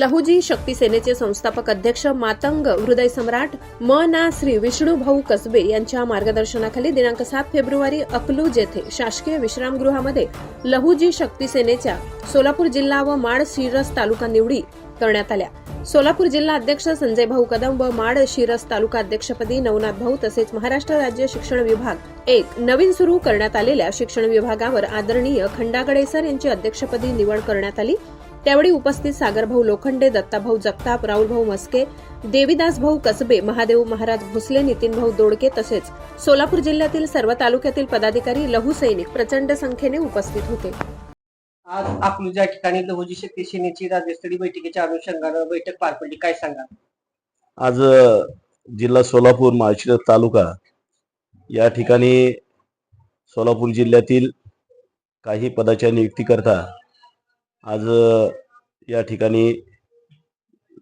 लहुजी शक्ती सेनेचे संस्थापक अध्यक्ष मातंग हृदय सम्राट म ना श्री विष्णू भाऊ कसबे यांच्या मार्गदर्शनाखाली दिनांक सात फेब्रुवारी अकलूज येथे शासकीय विश्रामगृहामध्ये लहुजी शक्ती सेनेच्या सोलापूर जिल्हा व माड शिरस तालुका निवडी करण्यात आल्या. सोलापूर जिल्हा अध्यक्ष संजय भाऊ कदम व माड शिरस तालुका अध्यक्षपदी नवनाथ भाऊ तसेच महाराष्ट्र राज्य शिक्षण विभाग एक नवीन सुरू करण्यात आलेल्या शिक्षण विभागावर आदरणीय खंडागडे सर यांची अध्यक्षपदी निवड करण्यात आली. त्यावेळी उपस्थित सागरभाऊ लोखंडे दत्ताभाऊ जगताप राहुलभाऊ मस्के देविदास भाऊ कसबे महादेव महाराज भोसले नितीनभाऊ दोडके तसेच सोलापूर जिल्ह्यातील सर्व तालुक्यातील पदाधिकारी लहू सैनिक प्रचंड संख्येने उपस्थित होते. आज अकलूज या ठिकाणी लहुजी शक्ती सेनेची राज्यस्तरीय बैठकीच्या अनुषंगानं बैठक पार पडली काय सांगा आज जिल्हा सोलापूर माळशिरस तालुका या ठिकाणी सोलापूर जिल्ह्यातील काही पदाच्या नियुक्तीकरता आज या ठिकाणी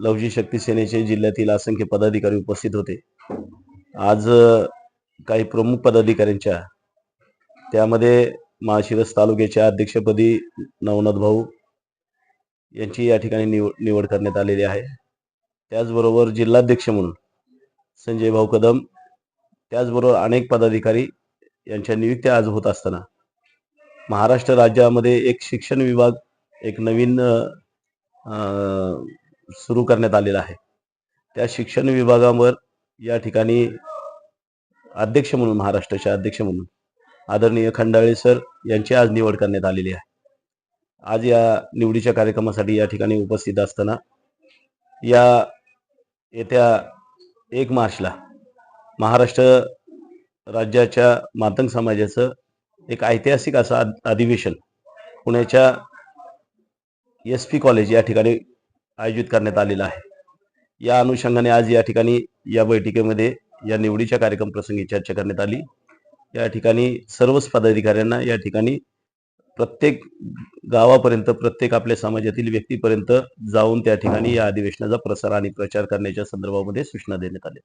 लवजी शक्ती सेनेचे जिल्ह्यातील असंख्य पदाधिकारी उपस्थित होते. आज काही प्रमुख पदाधिकाऱ्यांच्या त्यामध्ये माळशिरस तालुक्याच्या अध्यक्षपदी नवनाथ भाऊ यांची या ठिकाणी निव निवड करण्यात आलेली आहे. त्याचबरोबर जिल्हाध्यक्ष म्हणून संजय भाऊ कदम त्याचबरोबर अनेक पदाधिकारी यांच्या नियुक्त्या आज होत असताना महाराष्ट्र राज्यामध्ये एक शिक्षण विभाग एक नवीन सुरू करण्यात आलेला आहे. त्या शिक्षण विभागावर या ठिकाणी अध्यक्ष म्हणून महाराष्ट्राचे अध्यक्ष म्हणून आदरणीय खंडाळे सर यांची आज निवड करण्यात आलेली आहे. आज या निवडीच्या कार्यक्रमासाठी या ठिकाणी उपस्थित असताना या येत्या एक मार्चला महाराष्ट्र राज्याच्या मातंग समाजाचं एक ऐतिहासिक असं अधिवेशन पुण्याच्या एस पी कॉलेज या ठिकाणी आयोजित करण्यात आलेलं आहे. या अनुषंगाने आज या ठिकाणी या बैठकीमध्ये या निवडीच्या कार्यक्रम प्रसंगी चर्चा करण्यात आली. या ठिकाणी सर्वच पदाधिकाऱ्यांना या ठिकाणी प्रत्येक गावापर्यंत प्रत्येक आपल्या समाजातील व्यक्तीपर्यंत जाऊन त्या ठिकाणी या अधिवेशनाचा प्रसार आणि प्रचार करण्याच्या संदर्भामध्ये सूचना देण्यात आल्या.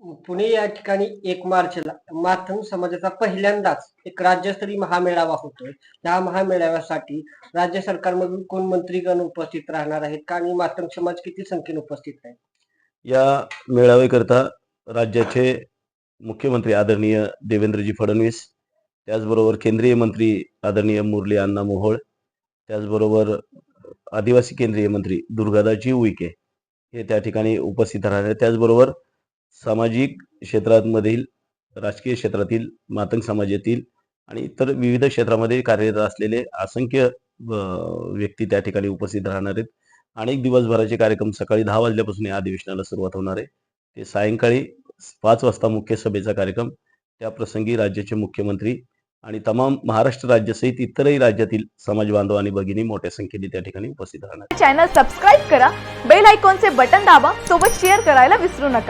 पुणे या ठिकाणी एक मार्चला माथम समाजाचा पहिल्यांदाच एक राज्यस्तरीय महामेळावा होतोय. या महामेळाव्यासाठी राज्य सरकारमधून कोण मंत्रीगण उपस्थित राहणार आहेत का आणि माथम समाज किती संख्येने उपस्थित आहे? या मेळाव्याकरता राज्याचे मुख्यमंत्री आदरणीय देवेंद्रजी फडणवीस त्याचबरोबर केंद्रीय मंत्री आदरणीय मुरली अण्णा मोहोळ त्याचबरोबर आदिवासी केंद्रीय मंत्री दुर्गादाजी उईके हे त्या ठिकाणी उपस्थित राहणार त्याचबरोबर सामाजिक क्षेत्रांमधील राजकीय क्षेत्रातील मातंग समाजातील आणि इतर विविध क्षेत्रामध्ये कार्यरत असलेले असंख्य व्यक्ती त्या ठिकाणी उपस्थित राहणार आहेत. अनेक दिवसभराचे कार्यक्रम सकाळी दहा वाजल्यापासून या अधिवेशनाला सुरुवात होणार आहे. ते सायंकाळी पाच वाजता मुख्य सभेचा कार्यक्रम. त्या प्रसंगी राज्याचे मुख्यमंत्री आणि तमाम महाराष्ट्र राज्यासहित इतरही राज्यातील समाज बांधव आणि भगिनी मोठ्या संख्येने त्या ठिकाणी उपस्थित राहणार चॅनल सबस्क्राईब करा. बेल आयकॉनचे बटन दाबा. सोबत शेअर करायला विसरू नका.